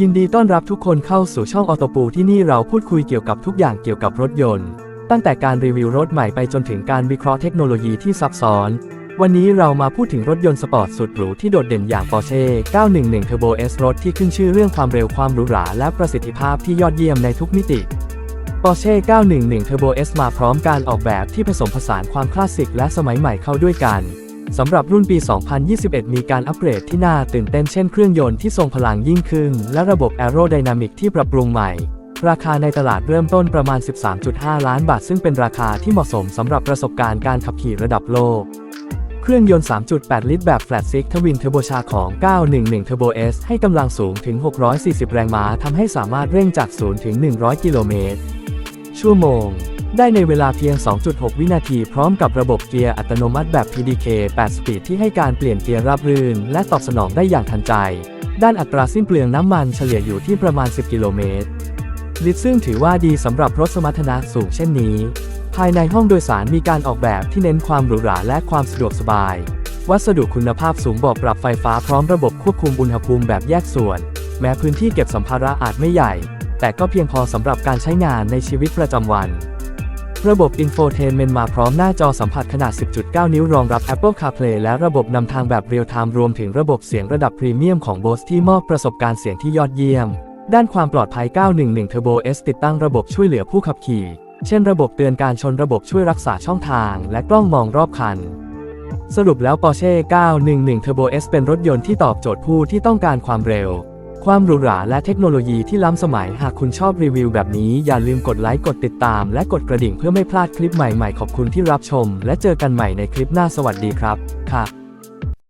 ยินดีต้อนรับทุกคนเข้าสู่ช่องออโตปูที่นี่เราพูดคุยเกี่ยวกับทุกอย่างเกี่ยวกับรถยนต์ ตั้งแต่การรีวิวรถใหม่ไปจนถึงการวิเคราะห์เทคโนโลยีที่ซับซ้อน วันนี้เรามาพูดถึงรถยนต์สปอร์ตสุดหรูที่โดดเด่นอย่าง Porsche 911 Turbo S รถที่ขึ้นชื่อเรื่องความเร็วความหรูหราและประสิทธิภาพที่ยอดเยี่ยมในทุกมิติ Porsche 911 Turbo S มาพร้อมการออกแบบที่ผสมผสานความคลาสสิกและสมัยใหม่เข้าด้วยกัน สำหรับรุ่นปี 2021 มีการอัปเกรดที่น่าตื่นเต้นเช่นเครื่องยนต์ที่ทรงพลังยิ่งขึ้น และระบบ Aerodynamic ที่ปรับปรุงใหม่ ราคาในตลาดเริ่มต้นประมาณ 13.5 ล้านบาท ซึ่งเป็นราคาที่เหมาะสมสำหรับประสบการณ์การขับขี่ระดับโลก เครื่องยนต์ 3.8 ลิตรแบบ Flat Six Twin Turbo ชาของ 911 Turbo S ให้กำลังสูงถึง 640 แรงม้าทำให้สามารถเร่งจาก 0 ถึง 100 กิโลเมตรชั่วโมง ได้ในเวลาเพียง 2.6 วินาทีพร้อมกับระบบเกียร์อัตโนมัติแบบ PDK 8สปีดที่ให้การเปลี่ยนเกียร์ราบรื่น และตอบสนองได้อย่างทันใจ ด้านอัตราสิ้นเปลืองน้ำมันเฉลี่ยอยู่ที่ประมาณ 10 กิโลเมตร ลิตซึ่งถือว่าดีสำหรับรถสมรรถนะสูงเช่นนี้ ภายในห้องโดยสารมีการออกแบบที่เน้นความหรูหราและความสะดวกสบาย วัสดุคุณภาพสูงบอกปรับไฟฟ้าพร้อมระบบควบคุมอุณหภูมิแบบแยกส่วน แม้พื้นที่เก็บสัมภาระอาจไม่ใหญ่ แต่ก็เพียงพอสำหรับการใช้งานในชีวิตประจำวัน ระบบ Infotainment มาพร้อมหน้าจอสัมผัสขนาด 10.9 นิ้วรองรับ Apple CarPlay และระบบนำทางแบบเรียลไทม์รวมถึงระบบเสียงระดับพรีเมียมของ Bose ที่มอบประสบการณ์เสียงที่ยอดเยี่ยม ด้านความปลอดภัย 911 Turbo S ติดตั้งระบบช่วยเหลือผู้ขับขี่ เช่นระบบเตือนการชนระบบช่วยรักษาช่องทาง และกล้องมองรอบคัน สรุปแล้ว Porsche 911 Turbo S เป็นรถยนต์ที่ตอบโจทย์ผู้ที่ต้องการความเร็ว ความหรูหราและเทคโนโลยีที่ล้ำสมัย หากคุณชอบรีวิวแบบนี้อย่าลืมกดไลค์กดติดตาม และกดกระดิ่งเพื่อไม่พลาดคลิปใหม่ๆ ขอบคุณที่รับชม และเจอกันใหม่ในคลิปหน้าสวัสดีครับ ค่ะ